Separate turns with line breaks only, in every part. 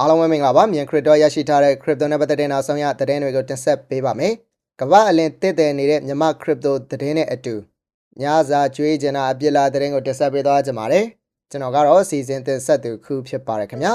အားလုံးပဲမင်္ဂလာပါမြန်ခရစ်တော်ရရှိထားတဲ့ crypto နဲ့ပတ်သက်တဲ့နောက်ဆုံးရသတင်းတွေကိုတင်ဆက်ပေးပါမယ်ကမ္ဘာအလင်းတစ်တယ်နေတဲ့မြမ crypto သတင်းနဲ့အတူညစာကြွေးကျင်တာအပြစ်လာသတင်းကိုတင်ဆက်ပေးသွားကြပါမယ်ကျွန်တော်ကတော့စီစဉ်တင်ဆက်သူခုဖြစ်ပါတယ်ခင်ဗျာ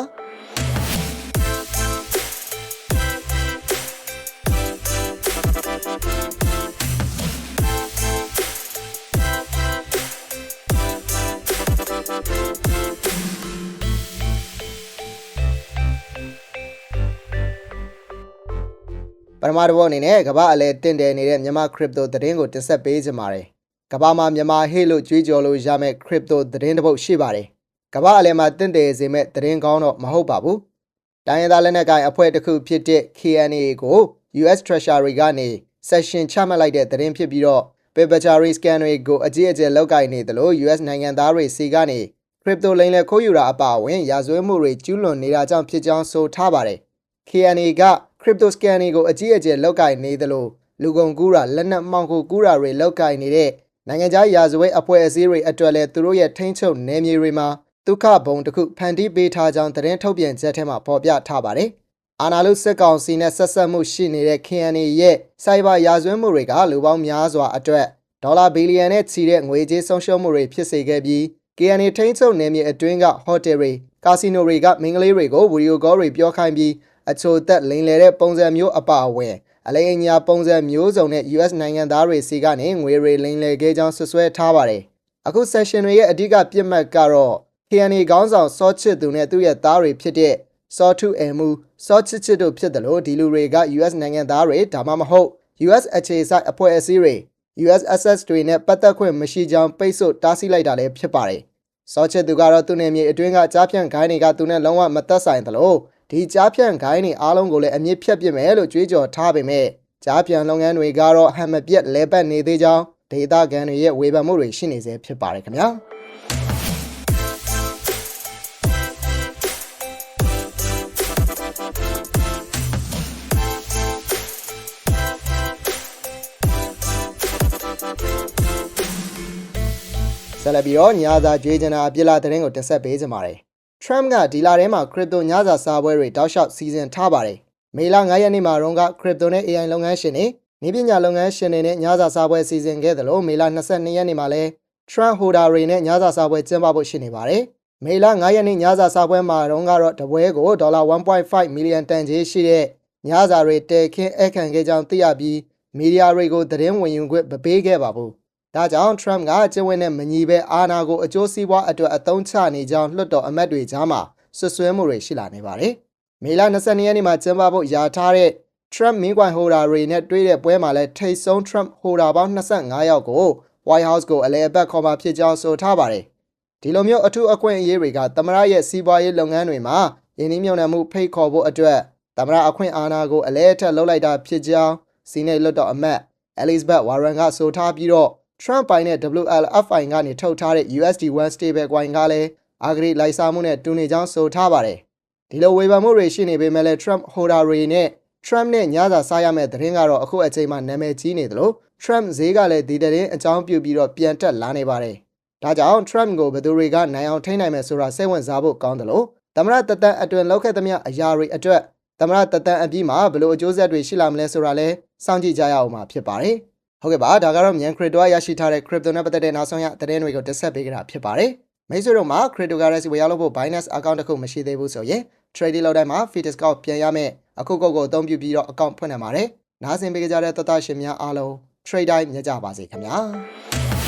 ပထမတစ်ပုတ်အနေနဲ့ကမ္ဘာအလဲတင့်တယ်နေတဲ့မြန်မာ crypto သတင်းကိုတင်ဆက်ပေးကြပါမယ်ကမ္ဘာမှာမြန်မာဟေ့လို့ကြွေးကြော်လို့ရမယ့် crypto သတင်းတစ်ပုတ်ရှိပါတယ်ကမ္ဘာအလဲမှာတင့်တယ်စေမဲ့သတင်းကောင်းတော့မဟုတ်ပါဘူးတိုင်းရင်းသားလက်နက်ကိုင်အဖွဲ့တစ်ခုဖြစ်တဲ့ KNA ကို US Treasury ကနေ session ချမှတ်လိုက်တဲ့သတင်းဖြစ်ပြီးတော့ perpetuary scan တွေကိုအကြီးအကျယ်လောက်ကင်နေတယ်လို့ US နိုင်ငံသားတွေစီကနေ crypto လိမ်လည်ခိုးယူတာအပါအဝင် ရာဇဝတ်မှုတွေကျူးလွန်နေတာကြောင့်ဖြစ်ကြောင်းဆိုထားပါတယ် KNA က crypto scan တွေကိုအကြီးအကျယ်လောက်ကင်နေသလိုလူကုန်ကူးတာလက်နက်မှောင်ခိုကူးတာတွေလောက်ကင်နေတဲ့နိုင်ငံခြားရာဇဝတ်အဖွဲ့အစည်းတွေအတွက်လည်းသူတို့ရဲ့ထိန်းချုပ်နယ်မြေတွေမှာဒုက္ခဘုံတစ်ခုဖန်တီးပေးထားကြောင်းသတင်းထုတ်ပြန်ချက်ထဲမှာဖော်ပြထားပါတယ်။အာနာလုစစ်ကောင်စီနဲ့ဆက်ဆက်မှုရှိနေတဲ့ KNA ရဲ့စိုက်ဘာရာဇဝတ်မှုတွေကလူပေါင်းများစွာအတွက်ဒေါ်လာဘီလီယံနဲ့ချီတဲ့ငွေကြေးဆုံးရှုံးမှုတွေဖြစ်စေခဲ့ပြီး KNA ထိန်းချုပ်နယ်မြေအတွင်းကဟိုတယ်တွေကာစီနိုတွေကမင်္ဂလေးတွေကိုဗီဒီယိုကောတွေပြောခိုင်းပြီး အချိုသက်လိမ်လည်တဲ့ပုံစံမျိုးအပါအဝင်အလိမ်အညာပုံစံမျိုးစုံနဲ့ US နိုင်ငံသားတွေစီကနေငွေတွေလိမ်လည်ခဲ့ကြောင်းဆွဆွဲထားပါတယ်။အခု session တွေရဲ့အဓိကပြစ်မှတ်ကတော့ KNA ခေါင်းဆောင်စောချစ်သူနဲ့သူ့ရဲ့သားတွေဖြစ်တဲ့စောထုအမ်မူစောချစ်ချစ်တို့ဖြစ်တယ်လို့ဒီလူတွေက US နိုင်ငံသားတွေဒါမှမဟုတ် US အခြေစိုက်အဖွဲ့အစည်းတွေ US access တွေနဲ့ပတ်သက်ခွင့်မရှိကြောင်းပိတ်ဆို့တားဆီးလိုက်တာလည်းဖြစ်ပါတယ်။စောချစ်သူကတော့သူ့နေမြေအတွင်းကကြားဖြန့်ခိုင်းတွေကသူနဲ့လုံးဝမသက်ဆိုင်သလို ဒီကြားဖြန့်ခိုင်းတွေအားလုံးကိုလည်းအမြင့်ဖြတ်ပစ်မယ်လို့ကြွေးကြော်ထားပေမဲ့ကြားဖြန့်လုပ်ငန်းတွေကတော့ဟန်မပြတ်လဲပတ်နေသေးကြောင်းဒေတာကန်တွေရဲ့ဝေဖန်မှုတွေရှိနေစေဖြစ်ပါတယ်ခင်ဗျာ။ဆက်လက်ပြီးတော့ညစာကြွေးကျင်တာအပြစ်လာသတင်းကိုတင်ဆက်ပေးကြပါမယ်။ Trump ကဒီလာထဲမှာ crypto ညစာစားပွဲတွေတောက်လျှောက်စီစဉ်ထားပါတယ်။မေလ9ရက်နေ့မှာတော့က crypto နဲ့ AI လုပ်ငန်းရှင်တွေနေပညာလုပ်ငန်းရှင်တွေနဲ့ညစာစားပွဲစီစဉ်ခဲ့တယ်လို့မေလ22ရက်နေ့မှာလဲ Trump holder တွေနဲ့ညစာစားပွဲကျင်းပဖို့ရှိနေပါတယ်။မေလ9ရက်နေ့ညစာစားပွဲမှာတော့ကတော့တပွဲကိုဒေါ်လာ1.5 million တန်ကြေးရှိတဲ့ညစာတွေတည်ခင်းအခန့်ခဲ့ကြောင်းသိရပြီးမီဒီယာတွေကိုသတင်းဝင်ယူခွင့်မပေးခဲ့ပါဘူး။ ဒါကြောင့် Trump ကကျင်းဝင်းနဲ့မညီပဲအာဏာကိုအကျိုးစီးပွားအတွက်အသုံးချနေကြောင်းလွှတ်တော်အမတ်တွေကြားမှာဆွဆွဲမှုတွေရှိလာနေပါတယ်။မေလ22ရက်နေ့မှာကျင်းပဖို့ယာထားတဲ့ Trump မင်းကွိုင်ဟိုဒါတွေနဲ့တွေ့တဲ့ပွဲမှာလည်းထိတ်ဆုံး Trump ဟိုဒါပေါင်း25ယောက်ကို White House ကိုအလဲအပတ်ခေါ်มาဖြစ်ကြောင်းဆိုထားပါတယ်။ဒီလိုမျိုးအထူးအခွင့်အရေးတွေကသမရရဲ့စီးပွားရေးလုပ်ငန်းတွေမှာယင်းနှိမ့်မြုံနယ်မှုဖိတ်ခေါ်ဖို့အတွက်သမရအခွင့်အာဏာကိုအလဲအထက်လုပ်လိုက်တာဖြစ်ကြောင်းစီနေလွှတ်တော်အမတ် Elizabeth Warren ကဆိုထားပြီးတော့ Trump ပိုင်တဲ့ WLFI ကနေထုတ်ထားတဲ့ USD1 stable coin ကလည်းအာဂရိလိုက်စားမှုနဲ့တူနေကြောင်းဆိုထားပါတယ်။ဒီလိုဝေဖန်မှုတွေရှိနေပေမဲ့လည်း Trump holder တွေနဲ့ Trump နဲ့ညစာစားရမယ့်သတင်းကတော့အခုအချိန်မှာနာမည်ကြီးနေသလို Trump ဈေးကလည်းဒီသတင်းအကြောင်းပြုပြီးတော့ပြန်တက်လာနေပါတယ်။ဒါကြောင့် Trump ကိုဘယ်သူတွေကနိုင်အောင်ထိန်းနိုင်မယ်ဆိုတာစိတ်ဝင်စားဖို့ကောင်းတယ်လို့သမရတတန်အတွင်လောက်ခဲ့သမျှအရာတွေအတွက်သမရတတန်အပြီးမှာဘယ်လိုအကျိုးဆက်တွေရှိလာမလဲဆိုတာလဲစောင့်ကြည့်ကြရအောင်ပါဖြစ်ပါတယ်။ ဟုတ်ကဲ့ပါဒါကတော့မြန် crypto ရရှိထားတဲ့ crypto နဲ့ပတ်သက်တဲ့နောက်ဆုံးရသတင်းတွေကိုတင်ဆက်ပေးကြတာဖြစ်ပါတယ်။မိတ်ဆွေတို့မှာ cryptocurrency ဝယ်ရောက်လို့ဖို့ Binance account တစ်ခုမရှိသေးဘူးဆိုရင် trading လုပ်တိုင်းမှာ fee discount ပြန်ရမယ်အခုကုတ်ကိုအသုံးပြုပြီးတော့ account ဖွင့်နိုင်ပါတယ်။နားဆင်ပေးကြတဲ့သက်သားရှင်များအားလုံး trade time မြတ်ကြပါစေခင်ဗျာ။